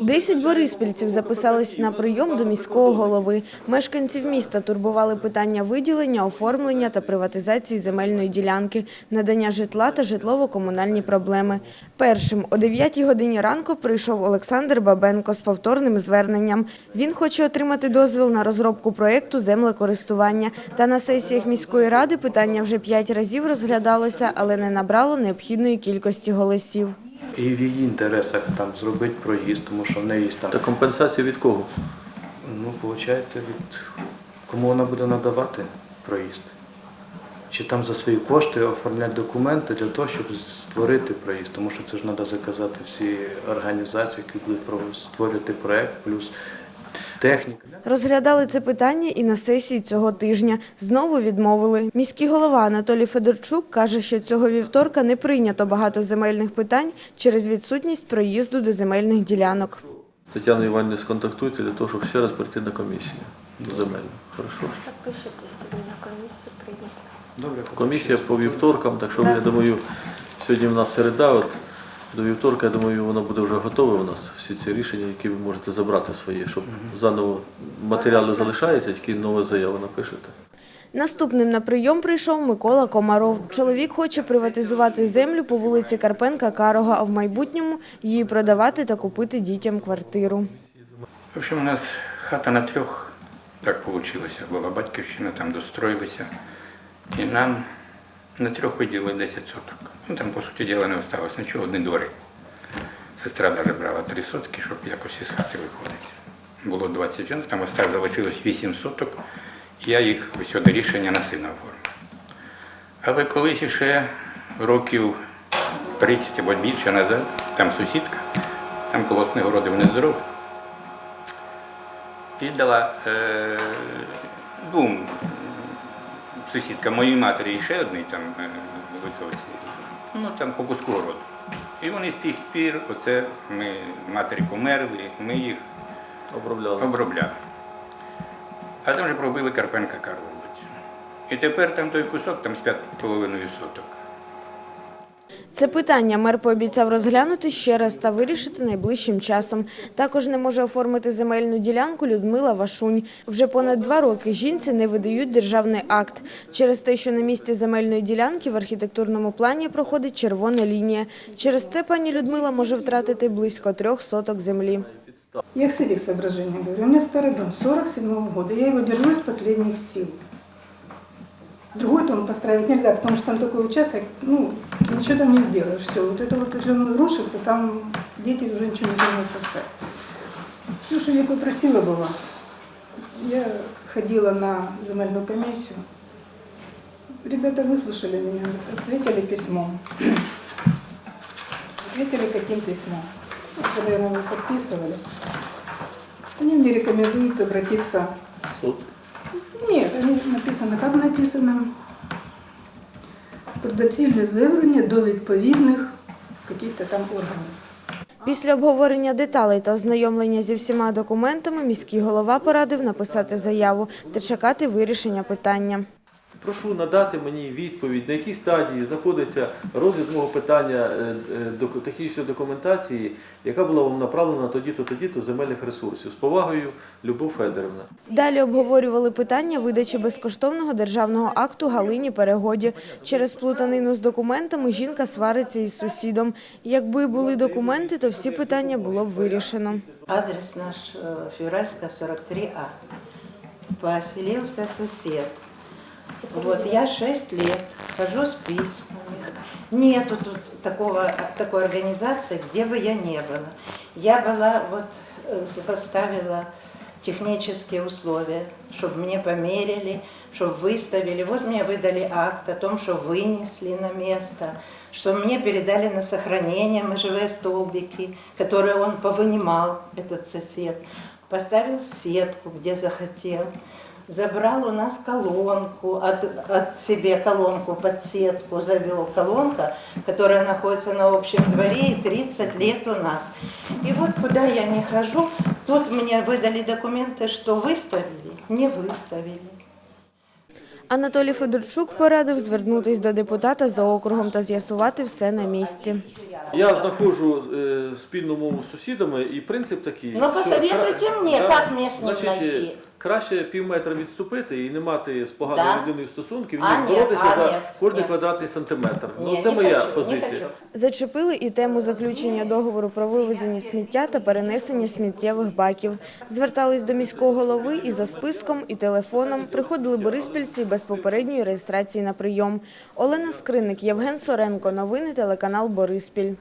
Десять бориспільців записались на прийом до міського голови. Мешканців міста турбували питання виділення, оформлення та приватизації земельної ділянки, надання житла та житлово-комунальні проблеми. Першим о 9 годині ранку прийшов Олександр Бабенко з повторним зверненням. Він хоче отримати дозвіл на розробку проєкту землекористування. Та на сесіях міської ради питання вже п'ять разів розглядалося, але не набрало необхідної кількості голосів. І в її інтересах там зробити проїзд, тому що в неї є там, Та компенсація від кого? ну, виходить, від кому вона буде надавати проїзд. Чи там за свої кошти оформляти документи для того, щоб створити проїзд, тому що це ж треба заказати всі організації, які будуть створювати проєкт, плюс техніка. Розглядали це питання і на сесії цього тижня. Знову відмовили. Міський голова Анатолій Федорчук каже, що цього вівторка не прийнято багато земельних питань через відсутність проїзду до земельних ділянок. З Тетяною сконтактуйте для того, щоб ще раз прийти на комісію до земельну. Хорошо? Так пишитесь на комісію, прийдете. Добре, Комісія по вівторкам, так що я думаю, сьогодні в нас середа, от до вівторка, я думаю, воно буде вже готове у нас, всі ці рішення, які ви можете забрати свої, щоб заново матеріали залишаються, тільки нову заяву напишете. Наступним на прийом прийшов Микола Комаров. Чоловік хоче приватизувати землю по вулиці Карпенка Карого, а в майбутньому її продавати та купити дітям квартиру. В общем, у нас хата на трьох так получилося. Була батьківщина, там достроїлися. І нам на трьох виділили 10 соток. Ну там, по суті діла, не осталось нічого, одні дори. Сестра навіть брала 3 сотки, щоб якось із хати виходити. Було 20 років, там осталось, залишилось 8 соток, і я їх до рішення на сина оформив. Але колись ще років 30 або більше назад, там сусідка, там колосних городів не здоров, віддала е, двом сусідкам моїй матері і ще одній там е, витовці, ну там по куску городу. І вони з тих пір, оце ми матері померли, ми їх Обробляли. обробляли. А там вже пробили Карпенка Карлович. І тепер там той кусок там з 5,5 соток. Це питання мер пообіцяв розглянути ще раз та вирішити найближчим часом. Також не може оформити земельну ділянку Людмила Вашунь. Вже понад два роки жінці не видають державний акт. Через те, що на місці земельної ділянки в архітектурному плані проходить червона лінія. Через це пані Людмила може втратити близько трьох соток землі. Я с этих соображений говорю. У меня старый дом 47 года. Я его держу из последних сил. Другой дом построить нельзя, потому что там такой участок, ну, ничего там не сделаешь. Все, вот это вот, если он рушится, там дети уже ничего не смогут поставить. Что я попросила бы вас, я ходила на земельную комиссию. Ребята выслушали меня, ответили письмом. Ответили каким письмом. Это, наверное, вы подписывали. Они мне рекомендуют обратиться. Суд. Написано, как написано. Про доцільне звернення до відповідних каких-то там органів. Після обговорення деталей та ознайомлення зі всіма документами міський голова порадив написати заяву та чекати вирішення питання. Прошу надати мені відповідь, на якій стадії знаходиться розгляд мого питання е, е, технічної документації, яка була вам направлена тоді-то, тоді-то земельних ресурсів. З повагою, Любов Федорівна. Далі обговорювали питання видачі безкоштовного державного акту Галині Перегоді. Через плутанину з документами жінка свариться із сусідом. Якби були документи, то всі питання було б вирішено. Адрес наш э, Февральская, 43А. Поселился сосед. Вот я 6 лет хожу с письмами. Нету тут такого, такой организации, где бы я не была. Я была, вот э, составила технические условия, чтобы мне померили, чтобы выставили. Вот мне выдали акт о том, что вынесли на место, что мне передали на сохранение межевые столбики, которые он повынимал, этот сосед. Поставил сетку, где захотел. Забрал у нас колонку, от, от себе колонку под сетку завел. Колонка, которая находится на общем дворе и 30 лет у нас. И вот куда я не хожу, тут мне выдали документы, что выставили, не выставили. Анатолій Федорчук порадив звернутись до депутата за округом та з'ясувати все на місці. Я знаходжу е, спільну мову з сусідами, і принцип такий. Ну, що посоветуйте кра- мені, як мені з ним значить, е, знайти? Краще пів метра відступити і не мати з поганою Да. людиною стосунків, А, ніж ні, боротися а, за ні, кожен ні. квадратний сантиметр. Ні, ну, це не моя хочу, не позиція. хочу. Зачепили і тему заключення договору про вивезення сміття та перенесення сміттєвих баків. Звертались до міського голови і за списком, і телефоном. Приходили бориспільці без попередньої реєстрації на прийом. Олена Скриник, Євген Соренко. Новини телеканал Бориспіль.